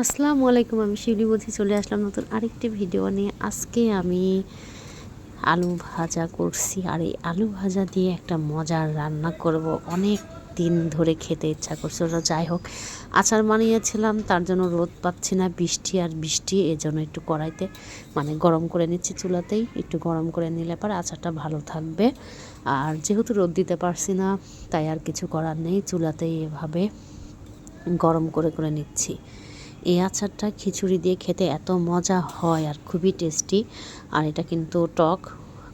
আসসালামু আলাইকুম, আমি শিউলি বলছি, চলে আসলাম নতুন আরেকটি ভিডিও নিয়ে। আজকে আমি আলু ভাজা করছি, আর এই আলু ভাজা দিয়ে একটা মজার রান্না করব। অনেক দিন ধরে খেতে ইচ্ছা করছে ওটা যাই হোক, আচার বানিয়েছিলাম, তার জন্য রোদ পাচ্ছি না, বৃষ্টি আর বৃষ্টি এই জন্য একটু কড়াইতে মানে গরম করে নিচ্ছি চুলাতেই, একটু গরম করে নিলে পর আচারটা ভালো থাকবে। আর যেহেতু রোদ দিতে পারছি না, তাই আর কিছু করার নেই, চুলাতেই এভাবে গরম করে করে নিচ্ছি। এই আচারটা খিচুড়ি দিয়ে খেতে এত মজা হয় আর খুবই টেস্টি। আর এটা কিন্তু টক,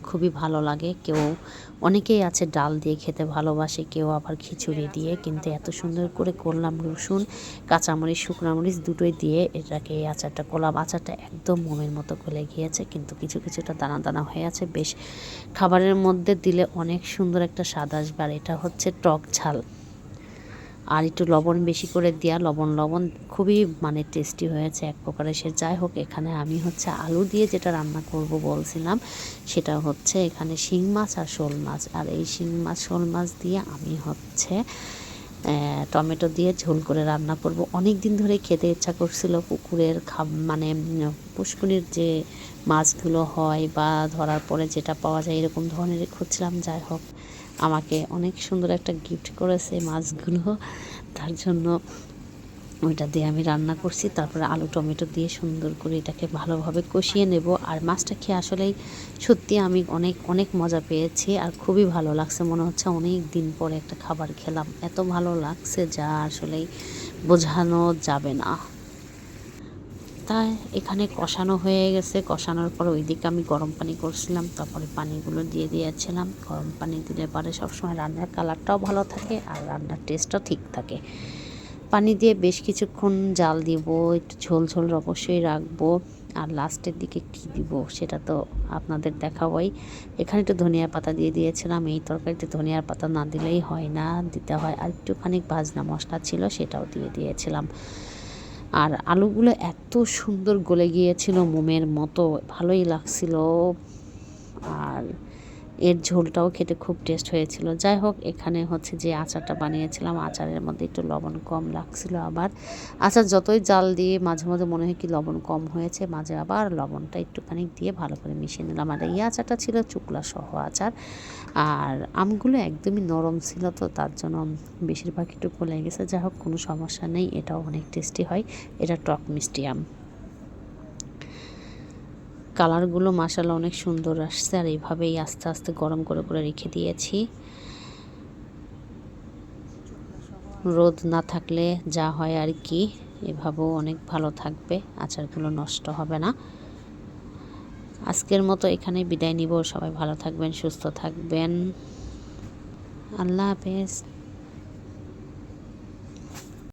খুবই ভালো লাগে। কেউ, অনেকেই আছে ডাল দিয়ে খেতে ভালোবাসে, কেউ আবার খিচুড়ি দিয়ে। কিন্তু এত সুন্দর করে করলাম রসুন, কাঁচামরিচ, শুকনামরিচ দুটোই দিয়ে এটাকে এই আচারটা করলাম। আচারটা একদম মোমের মতো গলে গিয়েছে, কিন্তু কিছু কিছুটা দানা দানা হয়ে আছে। বেশ খাবারের মধ্যে দিলে অনেক সুন্দর একটা স্বাদ আসবে। আর এটা হচ্ছে টক ঝাল। আর একটু লবণ বেশি করে দেওয়া লবণ লবণ খুবই মানে টেস্টি হয়েছে এক প্রকারের। সে যাই হোক, এখানে আমি হচ্ছে আলু দিয়ে যেটা রান্না করব বলছিলাম, সেটা হচ্ছে এখানে শিং মাছ আর শোল মাছ। আর এই শিং মাছ, শোল মাছ দিয়ে আমি হচ্ছে টমেটো দিয়ে ঝোল করে রান্না করব। অনেক দিন ধরে খেতে ইচ্ছা করছিল পুকুরের খাব মানে পুষ্কুনির যে মাছগুলো হয় বা ধরার পরে যেটা পাওয়া যায়, এরকম ধরনের খুঁজছিলাম, যাই হোক। আমাকে অনেক সুন্দর একটা গিফট করেছে মাছগুলো। তার জন্য ওইটা দিয়ে আমি রান্না করছি। তারপরে আলু টমেটো দিয়ে সুন্দর করে এটাকে ভালোভাবে কষিয়ে নেব। আর মাছটা খেয়ে আসলেই সত্যি আমি অনেক অনেক মজা পেয়েছি আর খুবই ভালো লাগছে। মনে হচ্ছে অনেক দিন পরে একটা খাবার খেলাম। এত ভালো লাগছে যা আসলেই বোঝানো যাবে না। তাই এখানে কষানো হয়ে গেছে। কষানোর পর ওইদিকে আমি গরম পানি করছিলাম, তারপরে পানিগুলো দিয়ে দিয়েছিলাম। গরম পানি দিলে পরে সবসময় রান্নার কালারটাও ভালো থাকে আর রান্নার টেস্টও ঠিক থাকে। পানি দিয়ে বেশ কিছুক্ষণ জাল দিব, একটু ঝোল ঝোল অবশ্যই রাখব। আর লাস্টের দিকে কি দিব সেটা তো আপনাদের দেখাবই। এখানে একটু ধনিয়া পাতা দিয়ে দিয়েছিলাম, এই তরকারিতে ধনিয়ার পাতা না দিলেই হয় না। দিতে হয় আর একটুখানি ভাজনা মশলা ছিল সেটাও দিয়ে দিয়েছিলাম। আর আলুগুলো এত সুন্দর গলে গিয়েছিল মোমের মতো, ভালোই লাগছিল। আর এর ঝোলটাও খেতে খুব টেস্ট হয়েছিল। যাই হোক, এখানে হচ্ছে যে আচারটা বানিয়েছিলাম, আচারের মধ্যে একটু লবণ কম লাগছিল আবার। আচার যতই জাল দিয়ে মাঝে মাঝে মনে হয় কি লবণ কম হয়েছে, মাঝে আবার লবণটা একটুখানি দিয়ে ভালো করে মিশিয়ে নিলাম। আর এই আচারটা ছিল চুকলা সহ আচার। আর আমগুলো একদমই নরম ছিল, তো তার জন্য বেশিরভাগ একটু গলে গেছে। যাই হোক, কোনো সমস্যা নেই, এটাও অনেক টেস্টি হয়। এটা টক মিষ্টি আম। কালারগুলো মাসালা অনেক সুন্দর আসছে, আর এইভাবেই আস্তে আস্তে গরম করে করে রেখে দিয়েছি। রোদ না থাকলে যা হয় আর কি, এভাবেও অনেক ভালো থাকবে, আচারগুলো নষ্ট হবে না। আজকের মতো এখানে বিদায় নিব। সবাই ভালো থাকবেন সুস্থ থাকবেন। আল্লাহ হাফেজ।